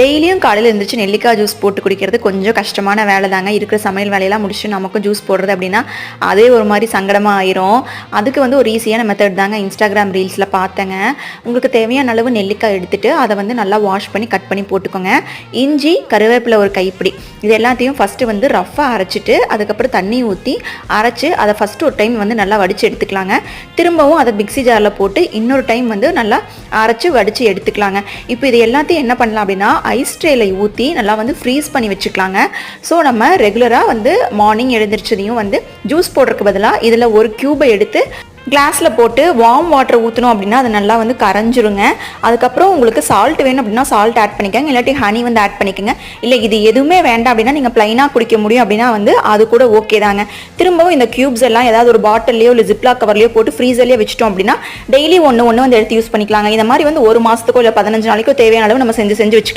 டெய்லியும் காலையில் எழுந்திரிச்சு நெல்லிக்காய் ஜூஸ் போட்டு குடிக்கிறது கொஞ்சம் கஷ்டமான வேலை தாங்க இருக்கிற சமையல் வேலையெல்லாம் முடிச்சுட்டு நமக்கும் ஜூஸ் போடுறது அப்படின்னா அதே ஒரு மாதிரி சங்கடமாக ஆயிரும் அதுக்கு வந்து ஒரு ஈஸியான மெத்தட் தாங்க இன்ஸ்டாகிராம் ரீல்ஸில் பார்த்தேங்க. உங்களுக்கு தேவையான அளவு நெல்லிக்காய் எடுத்துட்டு அதை வந்து நல்லா வாஷ் பண்ணி கட் பண்ணி போட்டுக்கோங்க. இஞ்சி கருவேப்பிலை ஒரு கைப்பிடி. இது எல்லாத்தையும் ஃபஸ்ட்டு வந்து ரஃப்பாக அரைச்சிட்டு அதுக்கப்புறம் தண்ணி ஊற்றி அரைச்சி அதை ஃபஸ்ட்டு ஒரு டைம் வந்து நல்லா வடித்து எடுத்துக்கலாங்க. திரும்பவும் அதை மிக்ஸி ஜாரில் போட்டு இன்னொரு டைம் வந்து நல்லா அரைச்சு வடித்து எடுத்துக்கலாங்க. இப்போ இது எல்லாத்தையும் என்ன பண்ணலாம் அப்படின்னா ஐஸ் ட்ரேல ஊற்றி நல்லா வந்து ஃப்ரீஸ் பண்ணி வச்சுக்கலாங்க. ஸோ நம்ம ரெகுலராக வந்து மார்னிங் எழுந்திரிச்சதையும் வந்து ஜூஸ் போடுறதுக்கு பதிலாக இதில் ஒரு க்யூபை எடுத்து கிளாஸில் போட்டு வார்ம் வாட்டர் ஊற்றணும் அப்படின்னா அது நல்லா வந்து கரைஞ்சிருங்க. அதுக்கப்புறம் உங்களுக்கு சால்ட் வேணும் அப்படின்னா சால்ட் ஆட் பண்ணிக்கோங்க. இல்லாட்டி ஹனி வந்து ஆட் பண்ணிக்கோங்க. இல்லை இது எதுவுமே வேண்டாம் அப்படின்னா நீங்கள் ப்ளைனாக குடிக்க முடியும் அப்படின்னா வந்து அது கூட ஓகே தாங்க. திரும்பவும் இந்த க்யூப்ஸ் எல்லாம் ஏதாவது ஒரு பாட்டிலையோ இல்லை ஜிப்லா கவர்லையோ போட்டு ஃப்ரீசர்லேயே வச்சிட்டோம் அப்படின்னா டெய்லி ஒன்று ஒன்று வந்து எடுத்து யூஸ் பண்ணிக்கலாங்க. இந்த மாதிரி வந்து ஒரு மாதத்துக்கோ இல்லை பதினஞ்சு நாளைக்கோ தேவையான அளவு நம்ம செஞ்சு செஞ்சு வச்சுக்கலாம்.